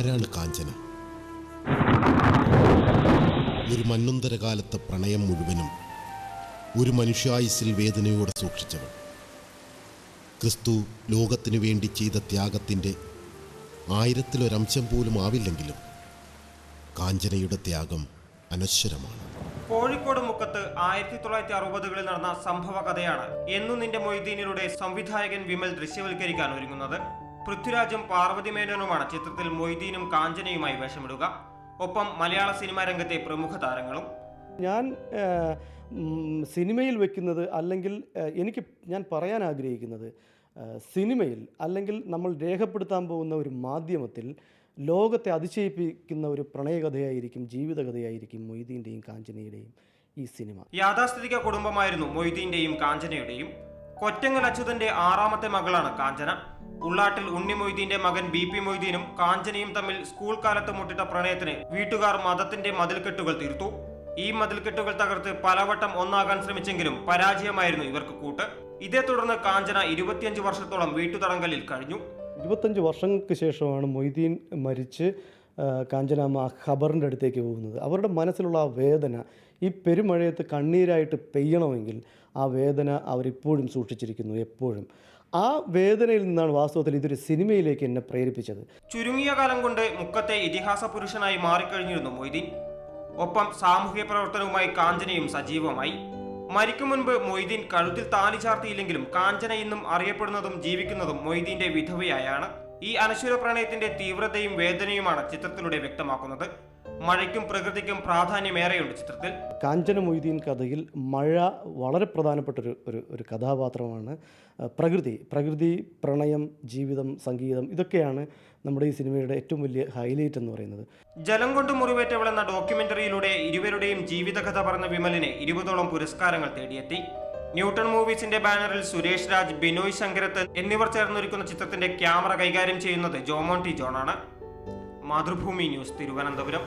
ആരാണ് കാഞ്ചന? ഒരു മന്നുന്തരകാലത്തെ പ്രണയം മുഴുവനും ഒരു മനുഷ്യായുസിൽ വേദനയോടെ സൂക്ഷിച്ചവൾ. ക്രിസ്തു ലോകത്തിനു വേണ്ടി ചെയ്ത ത്യാഗത്തിന്റെ ആയിരത്തിലൊരംശം പോലും ആവില്ലെങ്കിലും കാഞ്ചനയുടെ ത്യാഗം അനശ്വരമാണ്. കോഴിക്കോട് മുക്കത്ത് ആയിരത്തി തൊള്ളായിരത്തി അറുപതുകളിൽ നടന്ന സംഭവ കഥയാണ് എന്നു നിന്റെ മൊയ്തീനിലൂടെ സംവിധായകൻ വിമൽ ദൃശ്യവൽക്കരിക്കാൻ ഒരുങ്ങുന്നത്. പൃഥ്വിരാജും പാർവതി മേനോനുമാണ് ചിത്രത്തിൽ മൊയ്തീനും കാഞ്ചനയുമായി വേഷമിടുക. ഒപ്പം മലയാള സിനിമാ രംഗത്തെ പ്രമുഖ താരങ്ങളും. ഞാൻ സിനിമയിൽ വെക്കുന്നത് അല്ലെങ്കിൽ എനിക്ക് ഞാൻ പറയാൻ ആഗ്രഹിക്കുന്നത് സിനിമയിൽ അല്ലെങ്കിൽ നമ്മൾ രേഖപ്പെടുത്താൻ പോകുന്ന ഒരു മാധ്യമത്തിൽ ലോകത്തെ അതിശയിപ്പിക്കുന്ന ഒരു പ്രണയകഥയായിരിക്കും ജീവിതകഥയായിരിക്കും മൊയ്തീന്റെയും കാഞ്ചനയുടെയും ഈ സിനിമ. യാഥാസ്ഥിതിക കുടുംബമായിരുന്നു മൊയ്തീന്റെയും കാഞ്ചനയുടെയും. കൊറ്റങ്ങൽ അച്യുതന്റെ ആറാമത്തെ മകളാണ് കാഞ്ചന. ഉള്ളാട്ടിൽ ഉണ്ണി മൊയ്തീന്റെ മകൻ ബി പി മൊയ്തീനും കാഞ്ചനയും തമ്മിൽ സ്കൂൾ കാലത്ത് മുട്ടിട്ട പ്രണയത്തിന് വീട്ടുകാർ മതത്തിന്റെ മതിൽക്കെട്ടുകൾ തീർത്തു. ഈ മതിൽക്കെട്ടുകൾ തകർത്ത് പലവട്ടം ഒന്നാകാൻ ശ്രമിച്ചെങ്കിലും പരാജയമായിരുന്നു ഇവർക്ക് കൂട്ട്. ഇതേ തുടർന്ന് കാഞ്ചന ഇരുപത്തിയഞ്ച് വർഷത്തോളം വീട്ടുതടങ്കലിൽ കഴിഞ്ഞു. ഇരുപത്തഞ്ച് വർഷങ്ങൾക്ക് ശേഷമാണ് മൊയ്തീൻ മരിച്ച് കാഞ്ചന കാഞ്ചനാമ്മ ഖബറിന്റെ അടുത്തേക്ക് പോകുന്നത്. അവരുടെ മനസ്സിലുള്ള ആ വേദന ഈ പെരുമഴയത്ത് കണ്ണീരായിട്ട് പെയ്യണമെങ്കിൽ ആ വേദന അവരിപ്പോഴും സൂക്ഷിച്ചിരിക്കുന്നു എപ്പോഴും. ആ വേദനയിൽ നിന്നാണ് വാസ്തവത്തിൽ ഇതൊരു സിനിമയിലേക്ക് എന്നെ പ്രേരിപ്പിച്ചത്. ചുരുങ്ങിയ കാലം കൊണ്ട് മുക്കത്തെ ഇതിഹാസ പുരുഷനായി മാറിക്കഴിഞ്ഞിരുന്നു മൊയ്തീൻ. ഒപ്പം സാമൂഹ്യ പ്രവർത്തനവുമായി കാഞ്ചനയും സജീവമായി. മരിക്കും മുൻപ് മൊയ്തീൻ കഴുത്തിൽ താലി ചാർത്തിയില്ലെങ്കിലും കാഞ്ചന ഇന്നും അറിയപ്പെടുന്നതും ജീവിക്കുന്നതും മൊയ്തീന്റെ വിധവയായാണ്. ഈ അനശ്വര പ്രണയത്തിന്റെ തീവ്രതയും വേദനയുമാണ് ചിത്രത്തിലൂടെ വ്യക്തമാക്കുന്നത്. മഴയ്ക്കും പ്രകൃതിക്കും പ്രാധാന്യമേറെയുണ്ട് ചിത്രത്തിൽ. കാഞ്ചന മൊയ്തീൻ കഥയിൽ മഴ വളരെ പ്രധാനപ്പെട്ട ഒരു ഒരു ഒരു കഥാപാത്രമാണ് പ്രകൃതി പ്രകൃതി പ്രണയം ജീവിതം സംഗീതം ഇതൊക്കെയാണ് നമ്മുടെ ഈ സിനിമയുടെ ഏറ്റവും വലിയ ഹൈലൈറ്റ് എന്ന് പറയുന്നത്. ജലം കൊണ്ട് മുറിവേറ്റവൾ എന്ന ഡോക്യുമെന്ററിയിലൂടെ ഇരുവരുടെയും ജീവിതകഥ പറഞ്ഞ വിമലിന് ഇരുപതോളം പുരസ്കാരങ്ങൾ തേടിയെത്തി. ന്യൂട്ടൺ മൂവീസിന്റെ ബാനറിൽ സുരേഷ് രാജ് ബിനോയ് ശങ്കരത്ത് എന്നിവർ ചേർന്നൊരുക്കുന്ന ചിത്രത്തിന്റെ ക്യാമറ കൈകാര്യം ചെയ്യുന്നത് ജോമോൺ ടി ജോണാണ് മാതൃഭൂമി ന്യൂസ് തിരുവനന്തപുരം.